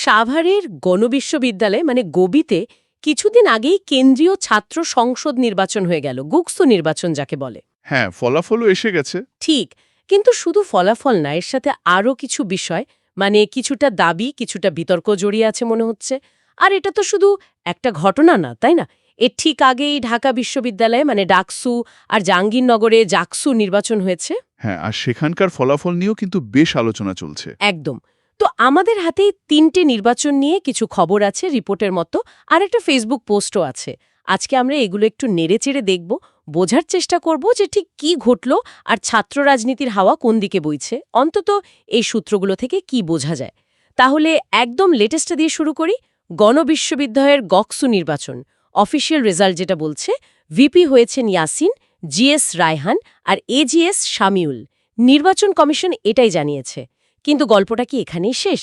সাভারের গণবিশ্ববিদ্যালয় মানে গবিতে কিছুদিন আগেই কেন্দ্রীয় ছাত্র সংসদ নির্বাচন হয়ে গেল গুকসু নির্বাচন যাকে বলে। হ্যাঁ ফলাফলও এসে গেছে। ঠিক কিন্তু শুধু ফলাফল না এর সাথে আরও কিছু বিষয় মানে কিছুটা দাবি কিছুটা বিতর্ক জড়িয়ে আছে মনে হচ্ছে। আর এটা তো শুধু একটা ঘটনা না তাই না? এর ঠিক আগেই ঢাকা বিশ্ববিদ্যালয়ে মানে ডাকসু আর জাহাঙ্গীরনগরে জাকসু নির্বাচন হয়েছে। হ্যাঁ আর সেখানকার ফলাফল নিয়েও কিন্তু বেশ আলোচনা চলছে। একদম। তো আমাদের হাতে তিনটে নির্বাচন নিয়ে কিছু খবর আছে, রিপোর্টের মতো, আর একটা ফেসবুক পোস্টও আছে। আজকে আমরা এগুলো একটু নেড়েচেড়ে দেখব, বোঝার চেষ্টা করব যে ঠিক কি ঘটল আর ছাত্র রাজনীতির হাওয়া কোন দিকে বইছে। অন্তত এই সূত্রগুলো থেকে কি বোঝা যায়। তাহলে একদম লেটেস্টটা দিয়ে শুরু করি। গণবিশ্ববিদ্যালয়ের গকসু নির্বাচন। অফিসিয়াল রেজাল্ট যেটা বলছে ভিপি হয়েছেন ইয়াসিন জিএস রায়হান আর এজিএস শামিউল। নির্বাচন কমিশন এটাই জানিয়েছে। কিন্তু গল্পটা কি এখানেই শেষ?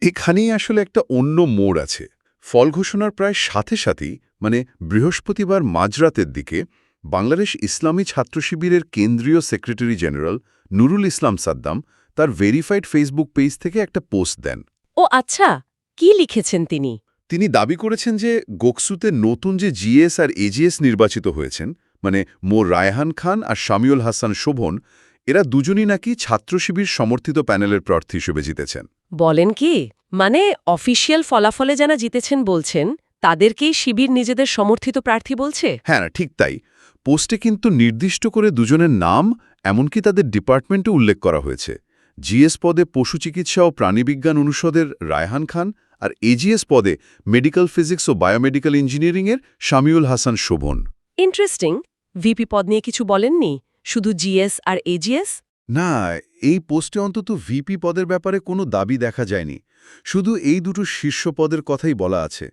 এখানেই আসলে একটা অন্য মোড় আছে। ফল ঘোষণার প্রায় সাথে সাথেই মানে বৃহস্পতিবার মাঝরাতের দিকে বাংলাদেশ ইসলামী ছাত্র শিবিরের কেন্দ্রীয় সেক্রেটারি জেনারেল নুরুল ইসলাম সাদ্দাম তার ভেরিফাইড ফেসবুক পেজ থেকে একটা পোস্ট দেন। ও আচ্ছা কি লিখেছেন তিনি? তিনি দাবি করেছেন যে গোকসুতে নতুন যে জিএস আর এজিএস নির্বাচিত হয়েছেন মানে মোর রায়হান খান আর শামিউল হাসান শোভন এরা দুজনই নাকি ছাত্র শিবির সমর্থিত প্যানেলের প্রার্থী হিসেবে জিতেছেন। বলেন কি? মানে অফিসিয়াল ফলাফলে যারা জিতেছেন বলছেন তাদেরকেই শিবির নিজেদের সমর্থিত প্রার্থী বলছে? হ্যাঁ ঠিক তাই। পোস্টে কিন্তু নির্দিষ্ট করে দুজনের নাম এমনকি তাদের ডিপার্টমেন্টও উল্লেখ করা হয়েছে। জিএস পদে পশু চিকিৎসা ও প্রাণীবিজ্ঞান অনুষদের রায়হান খান আর এজিএস পদে মেডিকেল ফিজিক্স ও বায়োমেডিক্যাল ইঞ্জিনিয়ারিংয়ের শামিউল হাসান শোভন। ইন্টারেস্টিং। ভিপি পদ নিয়ে কিছু বলেননি? শুধু জিএস আর এজিএস না এই পোস্টে অন্তত ভিপি পদের ব্যাপারে কোনো দাবি দেখা যায়নি। শুধু এই দুটো শীর্ষ পদের কথাই বলা আছে।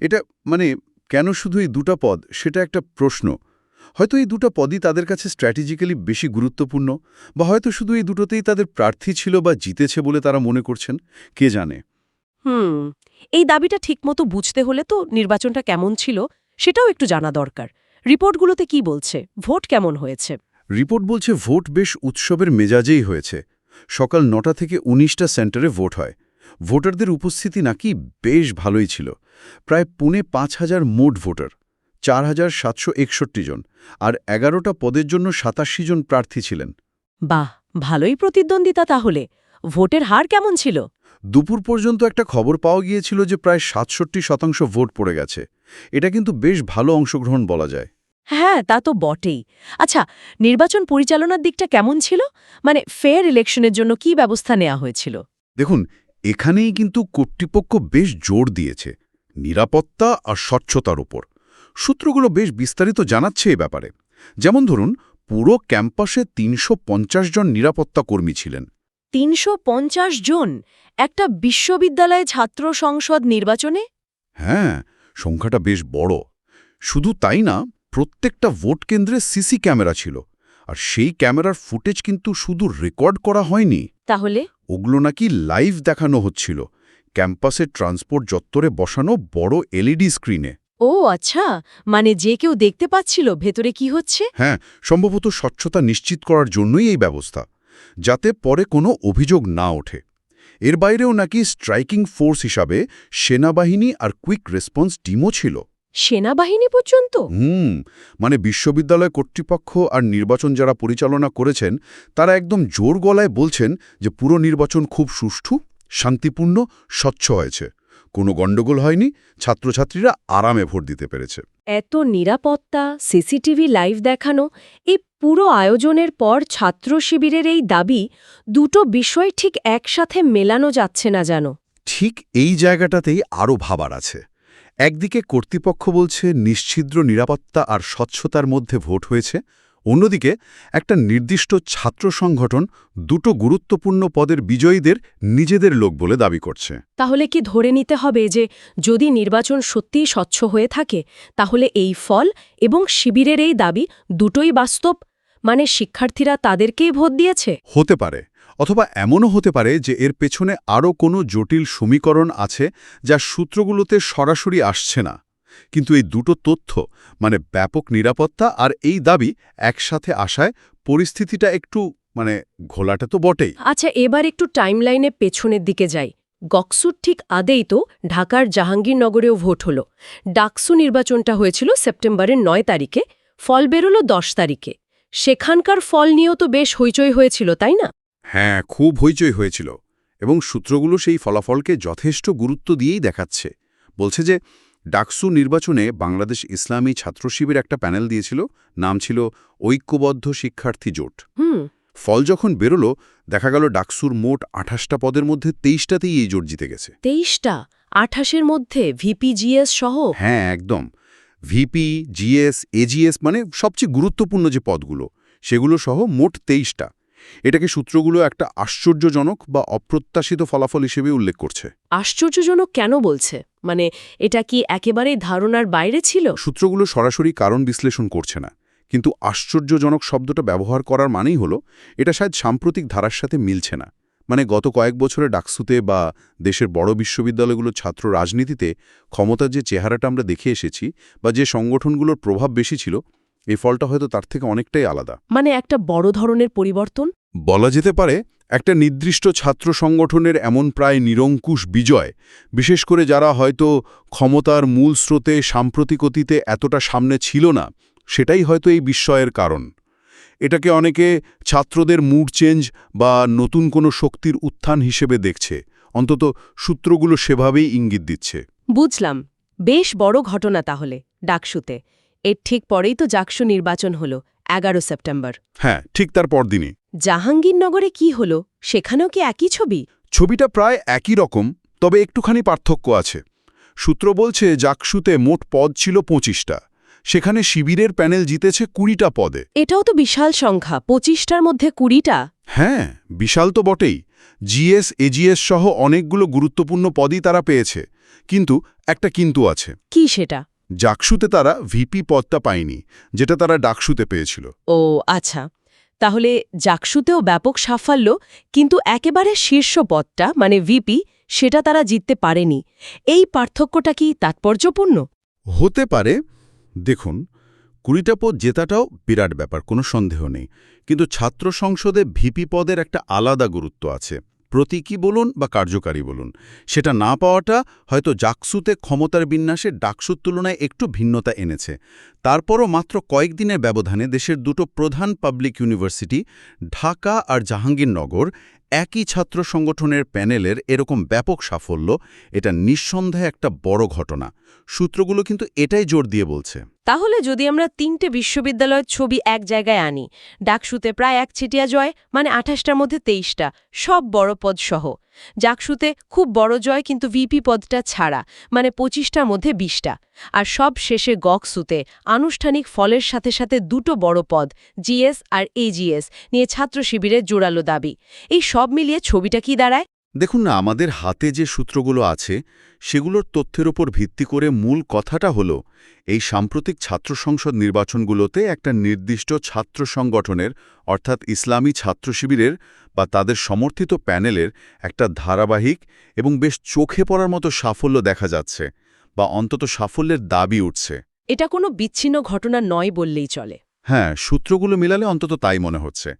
এটা মানে কেন শুধু এই দুটা পদ? সেটা একটা প্রশ্ন। হয়তো এই দুটো পদই তাদের কাছে স্ট্র্যাটেজিক্যালি বেশি গুরুত্বপূর্ণ বা হয়তো শুধু এই দুটোতেই তাদের প্রার্থী ছিল বা জিতেছে বলে তারা মনে করছেন কে জানে? হুম এই দাবিটা ঠিকমতো বুঝতে হলে তো নির্বাচনটা কেমন ছিল সেটাও একটু জানা দরকার। রিপোর্টগুলোতে কি বলছে? ভোট কেমন হয়েছে? রিপোর্ট বলছে ভোট বেশ উৎসবের মেজাজেই হয়েছে। সকাল নটা থেকে ১৯টা সেন্টারে ভোট হয়। ভোটারদের উপস্থিতি নাকি বেশ ভালোই ছিল। প্রায় পুনে পাঁচ হাজার মোট ভোটার চার হাজার সাতশো একষট্টি জন আর এগারোটা পদের জন্য সাতাশি জন প্রার্থী ছিলেন। বাহ ভালোই প্রতিদ্বন্দ্বিতা তাহলে। ভোটের হার কেমন ছিল? দুপুর পর্যন্ত একটা খবর পাওয়া গিয়েছিল যে প্রায় সাতষট্টি শতাংশ ভোট পড়ে গেছে। এটা কিন্তু বেশ ভালো অংশগ্রহণ বলা যায়। হ্যাঁ তা তো বটেই। আচ্ছা নির্বাচন পরিচালনার দিকটা কেমন ছিল? মানে ফেয়ার ইলেকশনের জন্য কি ব্যবস্থা নেওয়া হয়েছিল? দেখুন এখানেই কিন্তু কর্তৃপক্ষ বেশ জোর দিয়েছে নিরাপত্তা আর স্বচ্ছতার উপর সূত্রগুলো বেশ বিস্তারিত জানাচ্ছে এ ব্যাপারে। যেমন ধরুন পুরো ক্যাম্পাসে তিনশো পঞ্চাশ জন নিরাপত্তা কর্মী ছিলেন। তিনশো পঞ্চাশ জন? একটা বিশ্ববিদ্যালয়ে ছাত্র সংসদ নির্বাচনে? হ্যাঁ সংখ্যাটা বেশ বড়। শুধু তাই না প্রত্যেকটা ভোট কেন্দ্রে সিসি ক্যামেরা ছিল আর সেই ক্যামেরার ফুটেজ কিন্তু শুধু রেকর্ড করা হয়নি। তাহলে? ওগুলো নাকি লাইভ দেখানো হচ্ছিল ক্যাম্পাসের ট্রান্সপোর্ট চত্বরে বসানো বড় এলইডি স্ক্রিনে। ও আচ্ছা মানে যে কেউ দেখতে পাচ্ছিল ভেতরে কি হচ্ছে? হ্যাঁ সম্ভবত স্বচ্ছতা নিশ্চিত করার জন্যই এই ব্যবস্থা যাতে পরে কোনো অভিযোগ না ওঠে। এর বাইরেও নাকি স্ট্রাইকিং ফোর্স হিসাবে সেনাবাহিনী আর কুইক রেসপন্স টিমও ছিল। সেনাবাহিনী পর্যন্ত? হুম মানে বিশ্ববিদ্যালয় কর্তৃপক্ষ আর নির্বাচন যারা পরিচালনা করেছেন তারা একদম জোর গলায় বলছেন যে পুরো নির্বাচন খুব সুষ্ঠু শান্তিপূর্ণ স্বচ্ছ হয়েছে। কোনো গণ্ডগোল হয়নি ছাত্রছাত্রীরা আরামে ভোট দিতে পেরেছে। এত নিরাপত্তা সিসিটিভি লাইভ দেখানো এই পুরো আয়োজনের পর ছাত্র শিবিরের এই দাবি দুটো বিষয় ঠিক একসাথে মেলানো যাচ্ছে না জানো ঠিক এই জায়গাটাতেই আরও ভাবার আছে। একদিকে কর্তৃপক্ষ বলছে নিশ্ছিদ্র নিরাপত্তা আর স্বচ্ছতার মধ্যে ভোট হয়েছে অন্যদিকে একটা নির্দিষ্ট ছাত্র সংগঠন দুটো গুরুত্বপূর্ণ পদের বিজয়ীদের নিজেদের লোক বলে দাবি করছে। তাহলে কি ধরে নিতে হবে যে যদি নির্বাচন সত্যিই স্বচ্ছ হয়ে থাকে তাহলে এই ফল এবং শিবিরের এই দাবি দুটোই বাস্তব? মানে শিক্ষার্থীরা তাদেরকেই ভোট দিয়েছে? হতে পারে। অথবা এমনও হতে পারে যে এর পেছনে আরও কোনো জটিল সমীকরণ আছে যা সূত্রগুলোতে সরাসরি আসছে না। কিন্তু এই দুটো তথ্য মানে ব্যাপক নিরাপত্তা আর এই দাবি একসাথে আসায় পরিস্থিতিটা একটু মানে ঘোলাটা তো বটেই। আচ্ছা এবার একটু টাইমলাইনে পেছনের দিকে যাই। গকসুর ঠিক আদেই তো ঢাকার জাহাঙ্গীরনগরেও ভোট হল। ডাকসু নির্বাচনটা হয়েছিল সেপ্টেম্বরের নয় তারিখে, ফল বেরোল দশ তারিখে। সেখানকার ফল নিয়েও তো বেশ হইচই হয়েছিল, তাই না? হ্যাঁ খুব হইচই হয়েছিল এবং সূত্রগুলো সেই ফলাফলকে যথেষ্ট গুরুত্ব দিয়েই দেখাচ্ছে। বলছে যে ডাকসু নির্বাচনে বাংলাদেশ ইসলামী ছাত্র শিবির একটা প্যানেল দিয়েছিল নাম ছিল ঐক্যবদ্ধ শিক্ষার্থী জোট। হুম। ফল যখন বেরোলো দেখা গেল ডাকসুর মোট আঠাশটা পদের মধ্যে তেইশটাতেই এই জোট জিতে গেছে। তেইশটা? আঠাশের মধ্যে ভিপিজিএস সহ? হ্যাঁ একদম। ভিপি জিএস এজিএস মানে সবচেয়ে গুরুত্বপূর্ণ যে পদগুলো সেগুলো সহ মোট তেইশটা। এটাকে সূত্রগুলো একটা আশ্চর্যজনক বা অপ্রত্যাশিত ফলাফল হিসেবে উল্লেখ করছে? আশ্চর্যজনক কেন বলছে? মানে এটা কি একেবারেই ধারণার বাইরে ছিল? সূত্রগুলো সরাসরি কারণ বিশ্লেষণ করছে না। কিন্তু আশ্চর্যজনক শব্দটা ব্যবহার করার মানেই হলো এটা শায়দ সাম্প্রতিক ধারার সাথে মিলছে না। মানে গত কয়েক বছরে ডাকসুতে বা দেশের বড় বিশ্ববিদ্যালয়গুলোর ছাত্র রাজনীতিতে ক্ষমতার যে চেহারাটা আমরা দেখে এসেছি বা যে সংগঠনগুলোর প্রভাব বেশি ছিল এই ফলটা হয়তো তার থেকে অনেকটাই আলাদা। মানে একটা বড় ধরনের পরিবর্তন? বলা যেতে পারে একটা নির্দিষ্ট ছাত্র সংগঠনের এমন প্রায় নিরঙ্কুশ বিজয় বিশেষ করে যারা হয়তো ক্ষমতার মূল স্রোতে সাম্প্রতিক অতীতে এতটা সামনে ছিল না সেটাই হয়তো এই বিস্ময়ের কারণ। এটাকে অনেকে ছাত্রদের মুড চেঞ্জ বা নতুন কোনো শক্তির উত্থান হিসেবে দেখছে অন্তত সূত্রগুলো সেভাবেই ইঙ্গিত দিচ্ছে। বুঝলাম। বেশ বড় ঘটনা তাহলে ডাকসুতে। এর ঠিক পরেই তো জাকসু নির্বাচন হল এগারো সেপ্টেম্বর। হ্যাঁ ঠিক তার পরদিনই। জাহাঙ্গীরনগরে কি হল সেখানেও কি একই ছবি? ছবিটা প্রায় একই রকম তবে একটুখানি পার্থক্য আছে। সূত্র বলছে জাকসুতে মোট পদ ছিল পঁচিশটা। সেখানে শিবিরের প্যানেল জিতেছে কুড়িটা পদে। এটাও তো বিশাল সংখ্যা পঁচিশটার মধ্যে কুড়িটা? হ্যাঁ বিশাল তো বটেই। জিএস এজিএস সহ অনেকগুলো গুরুত্বপূর্ণ পদই তারা পেয়েছে। কিন্তু একটা কিন্তু আছে। কি সেটা? জাকসুতে তারা ভিপি পদটা পায়নি যেটা তারা ডাকসুতে পেয়েছিল। ও আচ্ছা। তাহলে জাকসুতেও ব্যাপক সাফল্য কিন্তু একেবারে শীর্ষ পদটা মানে ভিপি সেটা তারা জিততে পারেনি। এই পার্থক্যটা কি তাৎপর্যপূর্ণ? হতে পারে। দেখুন কুড়িটা পদ জেতাটাও বিরাট ব্যাপার কোনো সন্দেহ নেই। কিন্তু ছাত্র সংসদে ভিপি পদের একটা আলাদা গুরুত্ব আছে। প্রতীকী বলুন বা কার্যকারী বলুন, সেটা না পাওয়াটা হয়তো জাকসুতে ক্ষমতার বিন্যাসে ডাকসুর তুলনায় একটু ভিন্নতা এনেছে। তারপরও মাত্র কয়েকদিনের ব্যবধানে দেশের দুটো প্রধান পাবলিক ইউনিভার্সিটি ঢাকা আর জাহাঙ্গীরনগর একই ছাত্র সংগঠনের প্যানেলের এরকম ব্যাপক সাফল্য, এটা নিঃসন্দেহে একটা বড় ঘটনা। সূত্রগুলো কিন্তু এটাই জোর দিয়ে বলছে। তাহলে যদি আমরা তিনটে বিশ্ববিদ্যালয়ের ছবি এক জায়গায় আনি, ডাকসুতে প্রায় এক ছিটিয়া জয় মানে আঠাশটার মধ্যে তেইশটা, সব বড় পদ সহ। ডাকসুতে খুব বড় জয় কিন্তু ভিপি পদটা ছাড়া মানে পঁচিশটার মধ্যে বিশটা। আর সব শেষে গকসুতে আনুষ্ঠানিক ফলের সাথে সাথে দুটো বড় পদ জিএস আর এজিএস নিয়ে ছাত্র শিবিরের জোরালো দাবি। এই সব মিলিয়ে ছবিটা কি দাঁড়ায়? দেখুন না, আমাদের হাতে যে সূত্রগুলো আছে, সেগুলোর তথ্যের ওপর ভিত্তি করে মূল কথাটা হলো, এই সাম্প্রতিক ছাত্র সংসদ নির্বাচনগুলোতে একটা নির্দিষ্ট ছাত্র সংগঠনের, অর্থাৎ ইসলামী ছাত্র শিবিরের বা তাদের সমর্থিত প্যানেলের একটা ধারাবাহিক এবং বেশ চোখে পড়ার মতো সাফল্য দেখা যাচ্ছে। বা অন্তত সাফল্যের দাবি উঠছে। এটা কোনো বিচ্ছিন্ন ঘটনা নয় বললেই চলে। হ্যাঁ সূত্রগুলো মিলালে অন্তত তাই মনে হচ্ছে।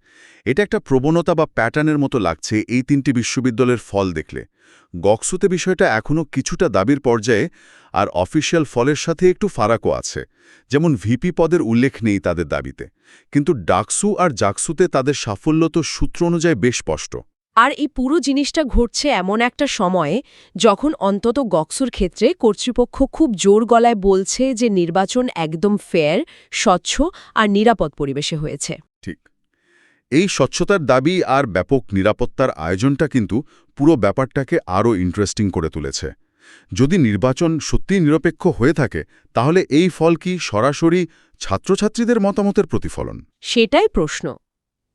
এটা একটা প্রবণতা বা প্যাটার্নের মতো লাগছে এই তিনটি বিশ্ববিদ্যালয়ের ফল দেখলে। গকসুতে বিষয়টা এখনও কিছুটা দাবির পর্যায়ে আর অফিসিয়াল ফলের সাথে একটু ফারাকও আছে। যেমন ভিপি পদের উল্লেখ নেই তাদের দাবিতে। কিন্তু ডাকসু আর জাকসুতে তাদের সাফল্য তো সূত্র অনুযায়ী বেশ স্পষ্ট। আর এই পুরো জিনিসটা ঘটছে এমন একটা সময়ে যখন অন্তত গক্সুর ক্ষেত্রে কর্তৃপক্ষ খুব জোর গলায় বলছে যে নির্বাচন একদম ফেয়ার স্বচ্ছ আর নিরাপদ পরিবেশে হয়েছে। ঠিক। এই স্বচ্ছতার দাবি আর ব্যাপক নিরাপত্তার আয়োজনটা কিন্তু পুরো ব্যাপারটাকে আরও ইন্টারেস্টিং করে তুলেছে। যদি নির্বাচন সত্যিই নিরপেক্ষ হয়ে থাকে তাহলে এই ফল কি সরাসরি ছাত্রছাত্রীদের মতামতের প্রতিফলন? সেটাই প্রশ্ন।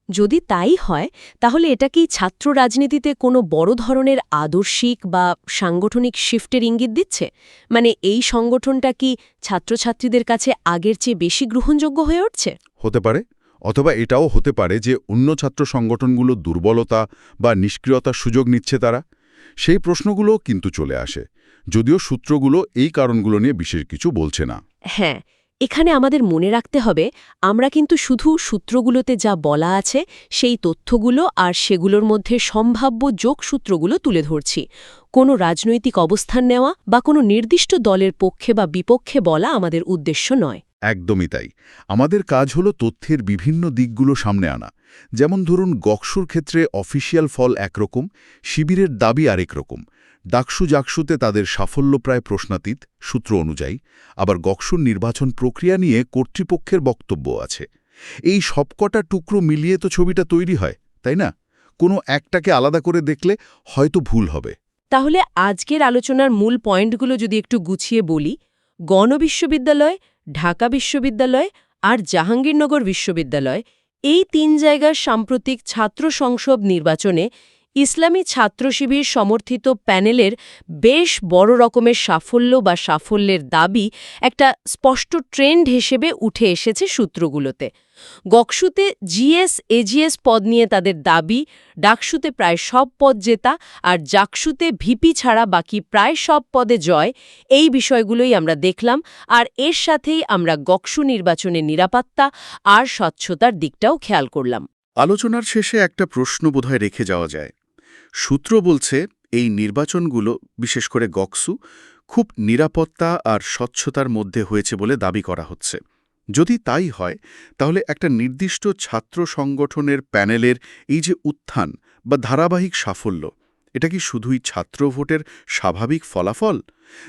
যদি তাই হয় তাহলে এটা কি ছাত্র রাজনীতিতে কোনো বড় ধরনের আদর্শিক বা সাংগঠনিক শিফটের ইঙ্গিত দিচ্ছে? মানে এই সংগঠনটা কি ছাত্রছাত্রীদের কাছে আগের চেয়ে বেশি গ্রহণযোগ্য হয়ে উঠছে? হতে পারে অথবা এটাও হতে পারে যে অন্য ছাত্র সংগঠনগুলো দুর্বলতা বা নিষ্ক্রিয়তার সুযোগ নিচ্ছে তারা। সেই প্রশ্নগুলো কিন্তু চলে আসে যদিও সূত্রগুলো এই কারণগুলো নিয়ে বিশেষ কিছু বলছে না। হ্যাঁ এখানে আমাদের মনে রাখতে হবে, আমরা কিন্তু শুধু সূত্রগুলোতে যা বলা আছে, সেই তথ্যগুলো আর সেগুলোর মধ্যে সম্ভাব্য যোগসূত্রগুলো তুলে ধরছি। কোনো রাজনৈতিক অবস্থান নেওয়া বা কোনো নির্দিষ্ট দলের পক্ষে বা বিপক্ষে বলা আমাদের উদ্দেশ্য নয়। একদমই তাই। আমাদের কাজ হলো তথ্যের বিভিন্ন দিকগুলো সামনে আনা। যেমন ধরুন, গকসুর ক্ষেত্রে অফিসিয়াল ফল একরকম, শিবিরের দাবি আরেক রকম। ডাকসু জাকসুতে তাদের সাফল্য প্রায় প্রশ্নাতীত, সূত্র অনুযায়ী। আবার গকসুর নির্বাচন প্রক্রিয়া নিয়ে কর্তৃপক্ষের বক্তব্য আছে। এই সবকটা টুকরো মিলিয়ে তো ছবিটা তৈরি হয়, তাই না? কোনো একটাকে আলাদা করে দেখলে হয়তো ভুল হবে। তাহলে আজকের আলোচনার মূল পয়েন্টগুলো যদি একটু গুছিয়ে বলি গণবিশ্ববিদ্যালয় ঢাকা বিশ্ববিদ্যালয় আর জাহাঙ্গীরনগর বিশ্ববিদ্যালয় এই তিন জায়গার সাম্প্রতিক ছাত্র সংসদ নির্বাচনে ইসলামী ছাত্র শিবির সমর্থিত প্যানেলের বেশ বড় রকমের সাফল্য বা সাফল্যের দাবি একটা স্পষ্ট ট্রেন্ড হিসেবে উঠে এসেছে সূত্রগুলোতে। গকসুতে জিএস, এজিএস পদ নিয়ে তাদের দাবি, ডাকসুতে প্রায় সব পদ জেতা আর জাকসুতে ভিপি ছাড়া বাকি প্রায় সব পদে জয়, এই বিষয়গুলোই আমরা দেখলাম আর এর সাথেই আমরা গকসু নির্বাচনের নিরাপত্তা আর স্বচ্ছতার দিকটাও খেয়াল করলাম। আলোচনার শেষে একটা প্রশ্ন বোধহয় রেখে যাওয়া যায়। সূত্র বলছে, এই নির্বাচনগুলো, বিশেষ করে গকসু, খুব নিরাপত্তা আর স্বচ্ছতার মধ্যে হয়েছে বলে দাবি করা হচ্ছে। যদি তাই হয় তাহলে একটা নির্দিষ্ট ছাত্র সংগঠনের প্যানেলের এই যে উত্থান বা ধারাবাহিক সাফল্য এটা কি শুধুই ছাত্র ভোটের স্বাভাবিক ফলাফল?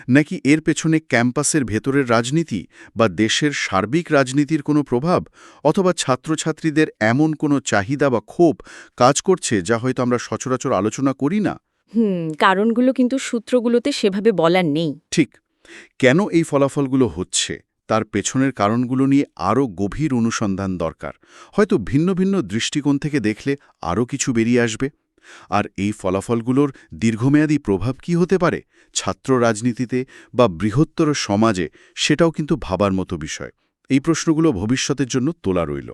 নাকি এর পেছনে ক্যাম্পাসের ভেতরের রাজনীতি বা দেশের সার্বিক রাজনীতির কোনো প্রভাব? অথবা ছাত্রছাত্রীদের এমন কোনো চাহিদা বা ক্ষোভ কাজ করছে যা হয়তো আমরা সচরাচর আলোচনা করি না? হুম কারণগুলো কিন্তু সূত্রগুলোতে সেভাবে বলার নেই। ঠিক। কেন এই ফলাফলগুলো হচ্ছে? তার পেছনের কারণগুলো নিয়ে আরও গভীর অনুসন্ধান দরকার। হয়তো ভিন্ন ভিন্ন দৃষ্টিকোণ থেকে দেখলে আরও কিছু বেরিয়ে আসবে। আর এই ফলাফলগুলোর দীর্ঘমেয়াদী প্রভাব কি হতে পারে? ছাত্র রাজনীতিতে বা বৃহত্তর সমাজে সেটাও কিন্তু ভাবার মতো বিষয়। এই প্রশ্নগুলো ভবিষ্যতের জন্য তোলা রইল।